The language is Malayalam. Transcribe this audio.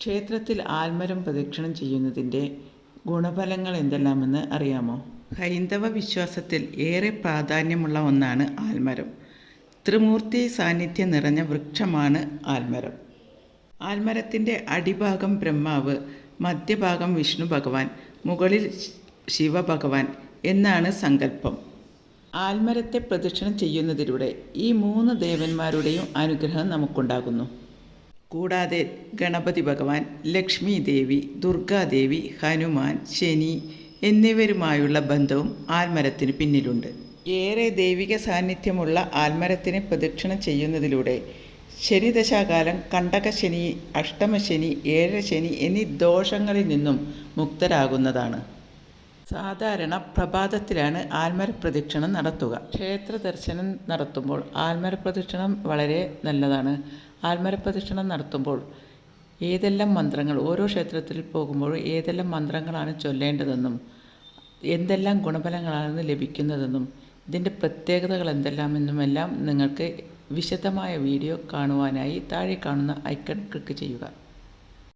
ക്ഷേത്രത്തിൽ ആൽമരം പ്രദക്ഷിണം ചെയ്യുന്നതിന്റെ ഗുണഫലങ്ങൾ എന്തെല്ലാമെന്ന് അറിയാമോ? ഹൈന്ദവ വിശ്വാസത്തിൽ ഏറെ പ്രാധാന്യമുള്ള ഒന്നാണ് ആൽമരം. ത്രിമൂർത്തി സാന്നിധ്യം നിറഞ്ഞ വൃക്ഷമാണ് ആൽമരം. ആൽമരത്തിന്റെ അടിഭാഗം ബ്രഹ്മാവ് മധ്യഭാഗം വിഷ്ണു ഭഗവാൻ മുകളിൽ ശിവഭഗവാൻ എന്നാണ് സങ്കല്പം. ആൽമരത്തെ പ്രദക്ഷിണം ചെയ്യുന്നതിലൂടെ ഈ മൂന്ന് ദേവന്മാരുടെയും അനുഗ്രഹം നമുക്കുണ്ടാകുന്നു. കൂടാതെ ഗണപതി ഭഗവാൻ ലക്ഷ്മി ദേവി ദുർഗാദേവി ഹനുമാൻ ശനി എന്നിവരുമായുള്ള ബന്ധവും ആൽമരത്തിന് പിന്നിലുണ്ട്. ഏറെ ദൈവിക സാന്നിധ്യമുള്ള ആൽമരത്തിനെ പ്രദക്ഷിണം ചെയ്യുന്നതിലൂടെ ശനിദശാകാലം കണ്ടകശനി അഷ്ടമശനി ഏഴശനി എന്നീ ദോഷങ്ങളിൽ നിന്നും മുക്തരാകുന്നതാണ്. സാധാരണ പ്രഭാതത്തിലാണ് ആൽമര പ്രദക്ഷിണം നടത്തുക. ക്ഷേത്ര ദർശനം നടത്തുമ്പോൾ ആൽമര പ്രദക്ഷിണം വളരെ നല്ലതാണ്. ആൽമര പ്രദക്ഷിണം നടത്തുമ്പോൾ ഏതെല്ലാം മന്ത്രങ്ങൾ ഓരോ ക്ഷേത്രത്തിൽ പോകുമ്പോൾ ഏതെല്ലാം മന്ത്രങ്ങളാണ് ചൊല്ലേണ്ടതെന്നും എന്തെല്ലാം ഗുണഫലങ്ങളാണ് ലഭിക്കുന്നതെന്നും ഇതിന്റെ പ്രത്യേകതകൾ എന്തെല്ലാമെന്നുമെല്ലാം നിങ്ങൾക്ക് വിശദമായ വീഡിയോ കാണുവാനായി താഴെ കാണുന്ന ഐക്കൺ ക്ലിക്ക് ചെയ്യുക.